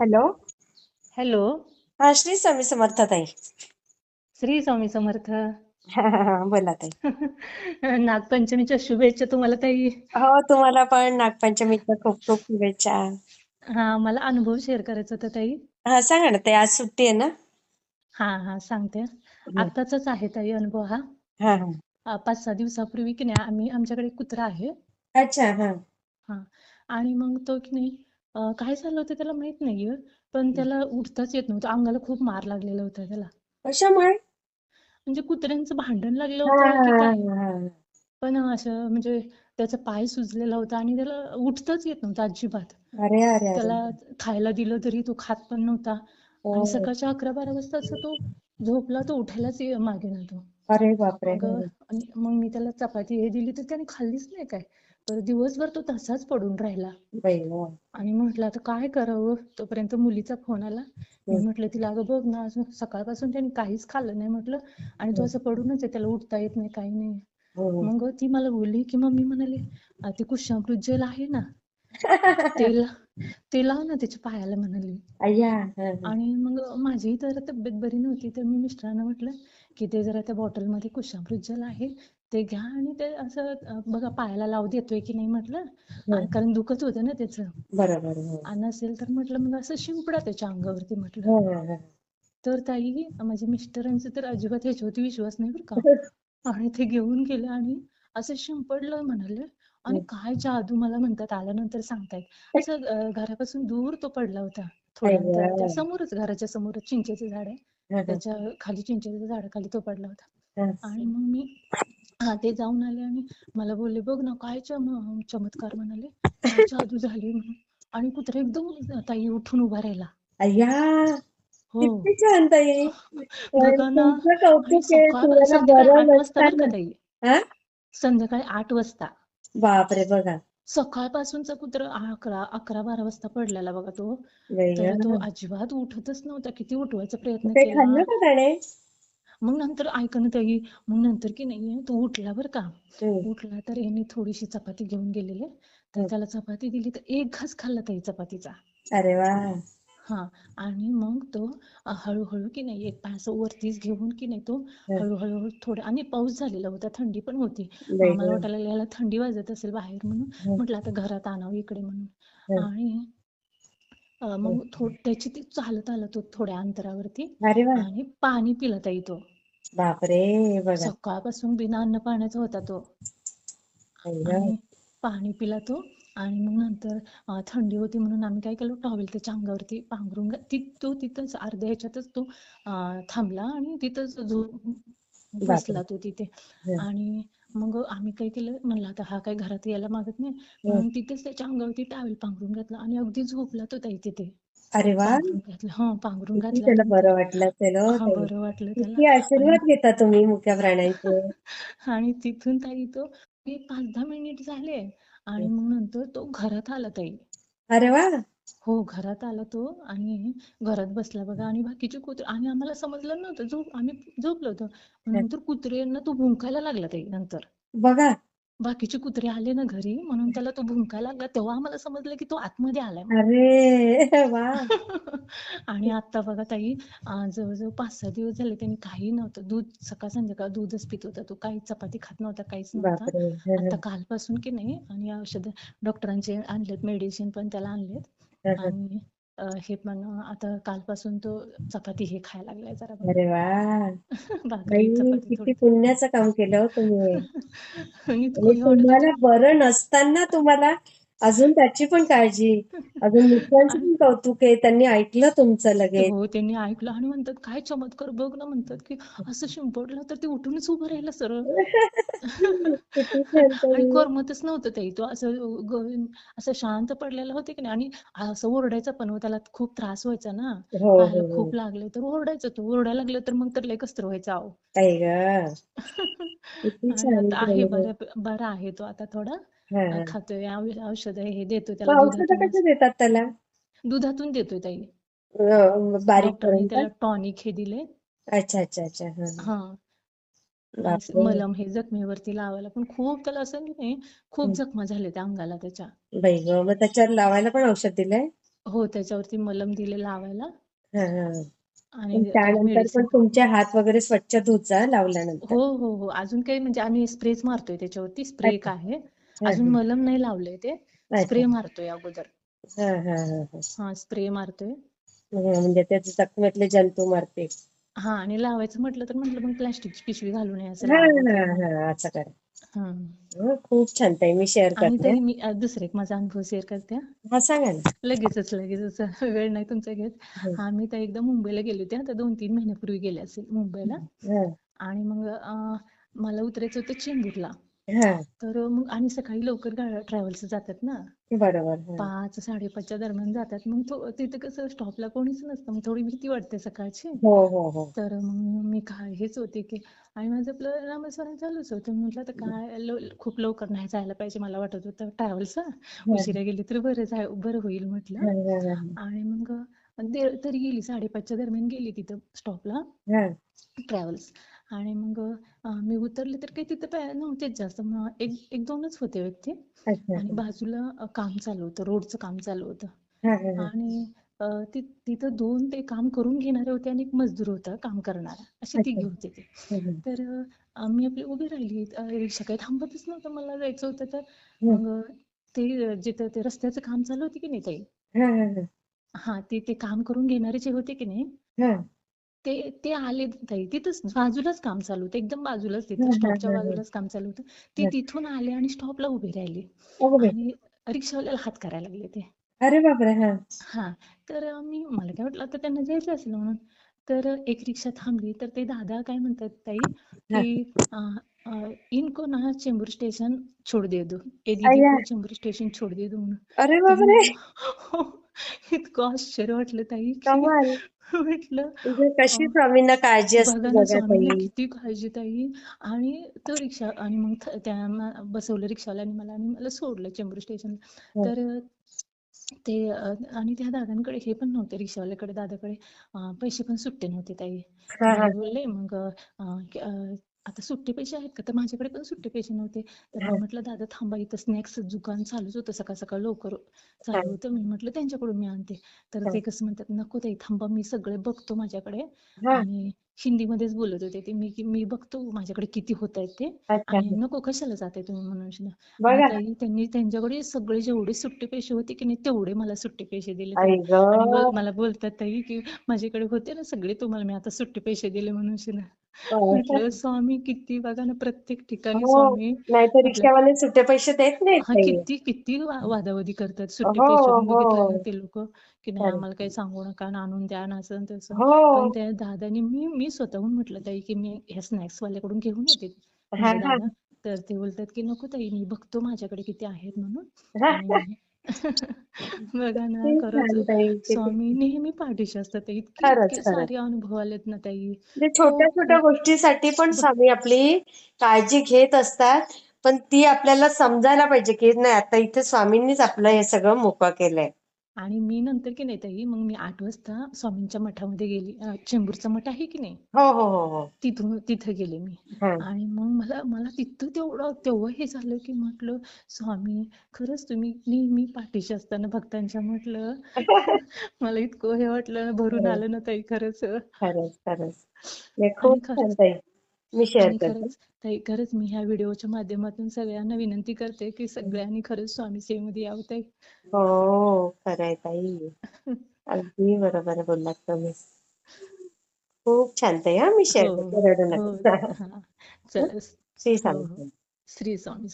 Hello. Hello. हा श्री स्वामी समर्थ ताई. श्री स्वामी समर्थ. बोला ताई. नागपंचमीच्या शुभेच्छा तुम्हाला ताई. हो तुम्हाला पण नागपंचमीच्या खूप खूप शुभेच्छा. हा मला अनुभव शेअर करायचा होता ताई. हा सांगा ना ताई आज सुट्टी आहे ना? हा हा सांगते. आत्ताचाच आहे ताई अनुभव हा. हा पाच सहा दिवसापूर्वी की नाही आम्ही आमच्याकडे कुत्रा आहे. अच्छा हा. हा. आणि मग तो की नाही अ, काय झालं होतं त्याला माहीत नाहीये पण त्याला उठताच येत नव्हतं. अंगाला खूप मार लागलेला होता त्याला. कशामुळे? म्हणजे कुत्र्यांचं भांडण लागलं होतं की काय? हा पण असं म्हणजे त्याचा पाय सुजलेला होता आणि त्याला उठताच येत नव्हतं अजिबात. अरे अरे अरे. त्याला खायला दिलं तरी तो खात पण नव्हता. हो. आणि सकाळच्या अकरा बारा वाजता असं तो झोपला तो उठायलाच ये- मागे ना तो अरे बापरे. मग आणि मग मी त्याला चपाती हे दिली तर त्याने खाल्लीच नाही काय? तर दिवसभर तो तसाच पडून राहिला. आणि म्हटलं आता काय करावं तोपर्यंत मुलीचा फोन आला मी. म्हटलं तिला अगं बघ ना सकाळपासून त्याने काहीच खाल्लं नाही म्हटलं आणि तो असं पडूनच आहे त्याला उठता येत नाही काही नाही हो, हो. मग ती मला बोलली की मम्मी म्हणाली "आ, ते कुशामृत जेल आहे ना ते लाव ना त्याच्या पायाला म्हणाली. आणि मग माझी तर तब्येत बरी नव्हती तर मी मिस्टरांना म्हटलं की ते जरा त्या बॉटलमध्ये कुशामृत जेल आहे ते घ्या आणि ते असं अं, बघा पायाला लावू देतोय की नाही म्हटलं आणि कारण दुखत होतं ना त्याचं. बरोबर हो. आणि नसेल तर म्हटलं मग असं शिंपडा त्याच्या अंगावरती म्हटलं. हो, हो, हो. तर ताई माझ्या मिस्टरांचं तर अजिबात ह्याच्यावरती विश्वास नाही बरं का. आणि ते घेऊन गेले आणि असं शिंपडलं म्हणाले. आणि काय जादू मला म्हणतात आल्यानंतर सांगतायत. असं अं, घरापासून दूर तो पडला होता थोड्या. अंतराच्या समोरच घराच्या समोरच चिंचेचं झाड आहे. हा, हा, त्याच्याखाली चिंचेच्या झाडाखाली तो पडला होता. हा. आणि मग मी हा ते जाऊन आले आणि मला बोलले बघ ना काय चम चमत्कार म्हणाले. काय जादू झाली म्हणून. आणि कुत्रा एकदम ताई उठून उभा राहिला. हो. किती छान ताई. बघा ना तुमचं आणि कौतुक आहे सकाळ तुम्हाला संध्याकाळी आठ वाजता बरं का ताई? हा? संध्याकाळी आठ वाजता. बापरे बघा. सकाळपासूनचा कुत्रा अकरा अकरा बारा वाजता पडलेला बघा तो. तर तो. अजिबात उठतच नव्हता. किती उठवायचा प्रयत्न ते केला. खाल्लं का त्याने? मग नंतर ऐकणं ताई मग नंतर की नाही तो उठला बरं का हम्म. उठला तर यांनी थोडीशी चपाती घेऊन गेलेले तर हम्म. त्याला चपाती दिली तर एक घास खाल्ला ताई चपातीचा अरे वा हा आणि मग तो हळूहळू की नाही एक असं वरतीच घेऊन की नाही तो हं. हळूहळू थोडं आणि पाऊस झालेला होता थंडी पण होती गं. वाटायला याला थंडी वाजत असेल बाहेर म्हणून हं. म्हटलं आता घरात आणावं इकडे म्हणून हं. आणि मग थोड त्याची ती चालत आला तो थोड्या अंतरावरती अरे वा! आणि पाणी पिला ताई तो. बापरे! बघा. सकाळपासून बिना अन्न पाण्याचा होता तो. आणि पाणी पिला तो आणि मग नंतर अं, थंडी होती म्हणून आम्ही काय केलं टॉवेल त्याच्या अंगावरती पांघरून ती तो तिथंच अर्ध्या ह्याच्यातच तो थांबला आणि तिथंच बसला तो तिथे. हं. आणि मग आम्ही काय केलं? म्हणलं आता हा काय घरात यायला मागत नाही. म्हणून तिथेच त्याच्या अंगावरती टॉवेल पांघरून घातला आणि अगदी झोपला तो ताई तिथे. अरे वा! पांघरून घातलं. हा पांघरून किती त्याला बरं वाटलं असेल हो. बरं वाटलं त्याला. किती आशीर्वाद घेता तुम्ही मुक्या प्राण्यांचे. आणि तिथून ताई तो पाच दहा मिनिट झाले आणि मग नंतर तो घरात आला ताई. अरे वा! हो घरात आला तो आणि घरात बसला बघा आणि बाकीचे कुत्रे आणि आम्हाला समजलं नव्हतं. झोप आम्ही झोपलो होतो. नंतर कुत्र्यांना तो भुंकायला लागला ताई नंतर. बघा. बाकीचे कुत्रे आले ना घरी म्हणून त्याला तो भुंकायला लागला. तेव्हा आम्हाला समजलं की तो आतमध्ये आलाय. अरे वा. आणि आता बघा ताई जवळजवळ पाच सहा दिवस झाले त्यांनी काही नव्हतं. दूध सकाळ संध्याकाळ दूधच पित होता तो. काही चपाती खात नव्हता काहीच नव्हता. आता कालपासून की नाही आणि औषध डॉक्टरांचे आणलेत मेडिसिन पण त्याला आणलेत. हं, हं. आणि अं, हे पण आता कालपासून तो चपाती हे खायला लागलाय जरा बघा. अरे बाई चपाती किती पुण्याचं काम केलं हो तुम्ही आणि एवढं तुम्हाला म्हणजे बरं नसताना तुम्हाला अजून त्याची पण काळजी. अजून मित्रांचं पण कौतुक आहे. त्यांनी ऐकलं तुमचं लगेच. हो त्यांनी ऐकलं आणि म्हणतात काय चमत्कार बघ ना म्हणतात की असं शिंपडलं तर ते उठूनच उभं राहिलं सरळ. किती छान आणि ताई. करमतच नव्हतं ते तो असं ग- असं शांत पडलेला होते की नाही. आणि असं ओरडायचा पण हो, त्याला खूप त्रास व्हायचा ना. हो हो पायाला हो. खूप लागले तर ओरडायचं. तो ओरडायला लागलं तर मग तर लय कसतर व्हायचं अहो ताई ग. किती आणि छान आता आहे. बरं बरा आहे तो आता थोडा. हा. खातोय औषध हे देतोय मग त्याला औषधं दुधातूनच देतात त्याला? दुधातून देतोय ताई. अं, बारीक डॉक्टरांनी करून का? त्याला टॉनिक हे दिले अच्छा अच्छा अच्छा हा, बापरे. मलम हे जखमेवरती लावायला पण खूप त्याला असं नाही खूप हं. जखमा झाल्या त्या अंगाला त्याच्या. बाई ग मग त्याच्यावर लावायला पण औषध दिलंय? हो त्याच्यावरती मलम दिले लावायला. हा हा. आणि पण त्यानंतर पण मेडिसिन तुमचे हात वगैरे स्वच्छ धुचा लावल्यानंतर. हो हो हो. अजून काही म्हणजे आम्ही स्प्रेच मारतोय त्याच्यावरती स्प्रे एक अच्छा. आहे. अजून मलम नाही लावलंय ते. स्प्रे मारतोय अगोदर. हा हा हा हा. हा स्प्रे मारतोय. म्हणजे त्याचे जखमेतले जंतू मारते. हा आणि लावायचं म्हटलं तर म्हटलं मग प्लास्टिकची पिशवी हा हा ताई हा असं करा. हा. खूप छान ताई मी शेअर करते. मी दुसरा एक माझा अनुभव शेअर करते सांगा ना. लगेचच लगेचच. वेळ नाही तुमचा घेत. हो. हा मी तर एकदा मुंबईला गेले होते आता दोन तीन महिन्यापूर्वी गेले असेल मुंबईला. आणि मग मला उतरायचं होतं चेंबूरला. हा. तर मग आणि सकाळी लवकर ट्रॅव्हल्स जातात ना. बरोबर हा. पाच साडेपाचच्या दरम्यान जातात. मग तिथं कसं स्टॉपला कोणीच नसतं. मग थोडी भीती वाटते सकाळची. हो हो हो. तर मग मी काय हेच होते की आणि माझं आपलं नामस्मरण चालूच होतं. म्हटलं तर काय लो- खूप लवकर नाही जायला पाहिजे मला वाटत होतं. ट्रॅव्हल्स हा उशिरा गेली तर बरं जाय बरं होईल हा म्हटलं. हा हा आणि मग ते- तरी गेली साडेपाचच्या दरम्यान गेली तिथं स्टॉपला हा. ट्रॅव्हल्स आणि मग मी उतरले तर काही तिथं नव्हतेच जास्त. मग एक एक दोनच होते व्यक्ती. आणि बाजूला काम चालू होतं. रोडचं काम चालू होतं. आणि तिथं दोन ते काम करून घेणारे होते आणि एक मजदूर होता काम करणारा. असे तिघे होते ते. तर मी आपली उभी राहिली. रिक्षा काही थांबतच नव्हतं. मला जायचं होतं तर मग ते जिथं ते रस्त्याचं काम चालू होते की नाही ताई? हा ते ते काम करून घेणारे जे होते की नाही? हा. ते ते आले ताई. तिथंच बाजूलाच काम चालू होतं. एकदम बाजूलाच तिथं. स्टॉपच्या बाजूलाच काम चालू होतं. ते तिथून आले आणि स्टॉपला उभे राहिले. आणि रिक्षावाल्याला हात करायला लागले ते. अरे बापरे हा. हा. तर मी मला काय वाटलं आता त्यांना जायचं असेल म्हणून. तर एक रिक्षा थांबली. तर ते दादा काय म्हणतात ताई की इनको ना चेंबूर स्टेशन छोड़ दे दो. ए दीदी को चेंबूर स्टेशन छोड़ दे दो म्हणून. अरे तर बापरे. इतकं आश्चर्य वाटलं ताई कमाल म्हटलं म्हणजे कशी अं, स्वामींना काळजी असते बघा ना बघा स्वामींनी ताई. किती काळजी ताई. आणि तो रिक्षा आणि मग थ- त्या म- बसवलं रिक्षावाल्याने मला आणि मला सोडलं चेंबूर स्टेशनला. हा. तर ते अ, आणि त्या दादांकडे हे पण नव्हते रिक्षावाल्याकडे दादाकडे अ, पैसे पण सुट्टे नव्हते ताई. हा हा. बोलले मग अ, की, अ, आता सुट्टे पैसे आहेत का? तर माझ्याकडे पण सुट्टे पैसे नव्हते. तर मी म्हटलं दादा थांबा इथं स्नॅक्स दुकान चालूच होतं. सकाळ सकाळ लवकर चालू होतं. मी म्हटलं त्यांच्याकडून मी आणते. तर ते कसं म्हणतात नको ताई थांबा मी सगळे बघतो माझ्याकडे. आणि हिंदीमध्येच बोलत होते ते. मी मी बघतो माझ्याकडे किती होत आहेत ते. आणि नको कशाला जाते तुम्ही? म्हणून त्यांनी त्यांच्याकडे सगळे जेवढे सुट्टे पैसे होते की नाही तेवढे मला सुट्टे पैसे दिले आणि मला बोलतात ताई की माझ्याकडे होते ना सगळे तुम्हाला मी आता सुट्टे पैसे दिले. म्हणून म्हटलं स्वामी किती बघा ना प्रत्येक ठिकाणी हो. स्वामी नाहीतर आपल्या रिक्षावाले सुट्टे पैसे देत हा किती किती वा- वादावादी करतात. सुट्टे हो पैसे बघितलं हो. ना ते लोक की नाही खरं. आम्हाला काही सांगू नका ना आणून द्या ना असं आणि तसं. हो. पण त्या दादानी मी मी स्वतःहून म्हटलं ताई की मी ह्या स्नॅक्स वाल्याकडून घेऊन येते. हा हा. दादा तर ते बोलतात की नको ताई मी बघतो माझ्याकडे किती आहेत म्हणून. हा. आणि बघा ना खरंच. स्वामी नेहमी पाठीशी असतात ताई. इतके खरंच इतके खरंच. सारे अनुभव आलेत ना ताई. म्हणजे तो छोट्या छोट्या गोष्टीसाठी पण स्वामी आपली काळजी घेत असतात पण ती आपल्याला समजायला पाहिजे की नाही आता इथे स्वामींनीच आपलं हे सगळं मोकळं केलंय. आणि मी नंतर की नाही ताई मग मी आठ वाजता स्वामींच्या मठामध्ये गेली. अं, चेंबूरचा मठ आहे की नाही? हो हो हो हो. तिथून तिथं गेले मी. हा. आणि मग मला मला तिथं तेवढं तेव्हा हे झालं की म्हटलं स्वामी खरंच तुम्ही नेहमी पाठीशी असताना भक्तांच्या म्हटलं. मला इतकं हे वाटलं भरून आलं ना ताई खरंच. खरंच खरंच. नाही, आणि खूप छान खरंच ताई. मी शेअर करते. ताई खरंच मी ह्या व्हिडिओच्या माध्यमातून सगळ्यांना विनंती करते की सगळ्यांनी खरंच स्वामी सेवेमध्ये यावं ताई. हो खरंय ताई. अगदी बरोबर बोललात तुम्ही. खूप छान ताई हा. मी शेअर हो करते रडू नका. हा. श्री हो स्वामी श्री स्वामी